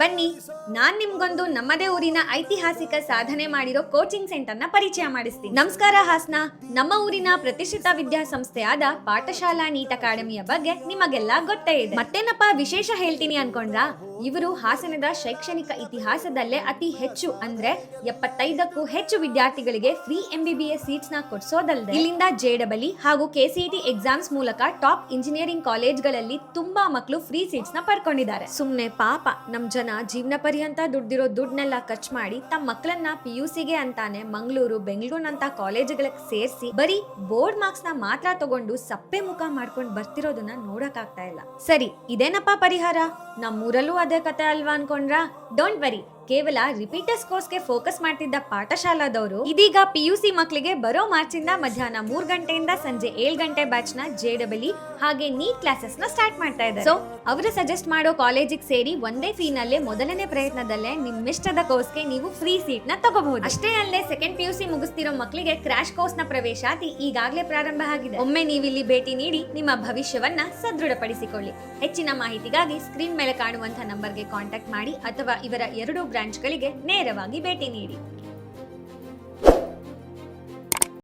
ಬನ್ನಿ, ನಾನ್ ನಿಮ್ಗೊಂದು ನಮ್ಮದೇ ಊರಿನ ಐತಿಹಾಸಿಕ ಸಾಧನೆ ಮಾಡಿರೋ ಕೋಚಿಂಗ್ ಸೆಂಟರ್ನ ಪರಿಚಯ ಮಾಡಿಸ್ತೀನಿ. ನಮಸ್ಕಾರ ಹಾಸನ, ನಮ್ಮ ಊರಿನ ಪ್ರತಿಷ್ಠಿತ ವಿದ್ಯಾಸಂಸ್ಥೆಯಾದ ಪಾಠಶಾಲಾ ನೀಟ್ ಅಕಾಡೆಮಿಯ ಬಗ್ಗೆ ನಿಮಗೆಲ್ಲ ಗೊತ್ತೇ ಇದೆ. ಮತ್ತೇನಪ್ಪ ವಿಶೇಷ ಹೇಳ್ತೀನಿ ಅನ್ಕೊಂಡ್ರಾ? ಇವರು ಹಾಸನದ ಶೈಕ್ಷಣಿಕ ಇತಿಹಾಸದಲ್ಲೇ ಅತಿ ಹೆಚ್ಚು ಅಂದ್ರೆ ಎಪ್ಪತ್ತೈದಕ್ಕೂ ಹೆಚ್ಚು ವಿದ್ಯಾರ್ಥಿಗಳಿಗೆ ಫ್ರೀ ಎಂಬಿಬಿಎಸ್ ಸೀಟ್ಸ್ನ ಕೊಡ್ಸೋದಲ್ಲದೆ ಇಲ್ಲಿಂದ ಜೆಡಬಲಿ ಹಾಗೂ ಕೆಸಿಇಟಿ ಎಕ್ಸಾಮ್ಸ್ ಮೂಲಕ ಟಾಪ್ ಇಂಜಿನಿಯರಿಂಗ್ ಕಾಲೇಜ್ಗಳಲ್ಲಿ ತುಂಬಾ ಮಕ್ಕಳು ಫ್ರೀ ಸೀಟ್ಸ್ನ ಪಡ್ಕೊಂಡಿದ್ದಾರೆ. ಸುಮ್ನೆ ಪಾಪ, ನಮ್ ಜನ ಜೀವನ ಪರ್ಯಂತ ದುಡ್ದಿರೋ ದುಡ್ಡನ್ನೆಲ್ಲ ಖರ್ಚ್ ಮಾಡಿ ತಮ್ಮ ಮಕ್ಕಳನ್ನ ಪಿ ಯು ಸಿಗೆ ಅಂತಾನೆ ಮಂಗಳೂರು ಬೆಂಗಳೂರಿನಂತ ಕಾಲೇಜುಗಳಿಗೆ ಸೇರಿಸಿ ಬರೀ ಬೋರ್ಡ್ ಮಾರ್ಕ್ಸ್ನ ಮಾತ್ರ ತಗೊಂಡು ಸಪ್ಪೆ ಮುಖ ಮಾಡ್ಕೊಂಡು ಬರ್ತಿರೋದನ್ನ ನೋಡಕ್ ಆಗ್ತಾ ಇಲ್ಲ. ಸರಿ, ಇದೇನಪ್ಪ ಪರಿಹಾರ? ನಮ್ಮೂರಲ್ಲೂ ಅದೇ ಕತೆ ಅಲ್ವಾ ಅನ್ಕೊಂಡ್ರಾ? ಡೋಂಟ್ ವರಿ ಕೇವಲ ರಿಪೀಟರ್ಸ್ ಕೋರ್ಸ್ಗೆ ಫೋಕಸ್ ಮಾಡ್ತಿದ್ದ ಪಾಠಶಾಲಾದವರು ಇದೀಗ ಪಿ ಯು ಸಿ ಮಕ್ಕಳಿಗೆ ಬರೋ ಮಾರ್ಚಿಂದ ಮಧ್ಯಾಹ್ನ ಮೂರ್ ಗಂಟೆಯಿಂದ ಸಂಜೆ ಏಳು ಗಂಟೆ ಬ್ಯಾಚ್ನ ಜೆ ಡಬಲಿ ಹಾಗೆ ನೀಟ್ ಕ್ಲಾಸಸ್ನ ಸ್ಟಾರ್ಟ್ ಮಾಡ್ತಾ ಇದ್ದಾರೆ. ಸೊ ಅವರು ಸಜೆಸ್ಟ್ ಮಾಡೋ ಕಾಲೇಜಿಗೆ ಸೇರಿ ಒಂದೇ ಫೀ ನಲ್ಲೇ ಮೊದಲನೇ ಪ್ರಯತ್ನದಲ್ಲೇ ನಿಮ್ಮಿಷ್ಟದ ಕೋರ್ಸ್ಗೆ ನೀವು ಫ್ರೀ ಸೀಟ್ನ ತಗೋಬಹುದು. ಅಷ್ಟೇ ಅಲ್ಲೇ ಸೆಕೆಂಡ್ ಪಿ ಯು ಸಿ ಮುಗಿಸ್ತಿರೋ ಮಕ್ಕಳಿಗೆ ಕ್ರಾಶ್ ಕೋರ್ಸ್ನ ಪ್ರವೇಶಾತಿ ಈಗಾಗಲೇ ಪ್ರಾರಂಭ ಆಗಿದೆ. ಒಮ್ಮೆ ನೀವಿಲ್ಲಿ ಭೇಟಿ ನೀಡಿ ನಿಮ್ಮ ಭವಿಷ್ಯವನ್ನ ಸದೃಢಪಡಿಸಿಕೊಳ್ಳಿ. ಹೆಚ್ಚಿನ ಮಾಹಿತಿಗಾಗಿ ಸ್ಕ್ರೀನ್ ಮೇಲೆ ಕಾಣುವಂತಹ ನಂಬರ್ಗೆ ಕಾಂಟ್ಯಾಕ್ಟ್ ಮಾಡಿ ಅಥವಾ ಇವರ ಎರಡು ಬ್ರಾಂಚ್ಗಳಿಗೆ ನೇರವಾಗಿ ಭೇಟಿ ನೀಡಿ.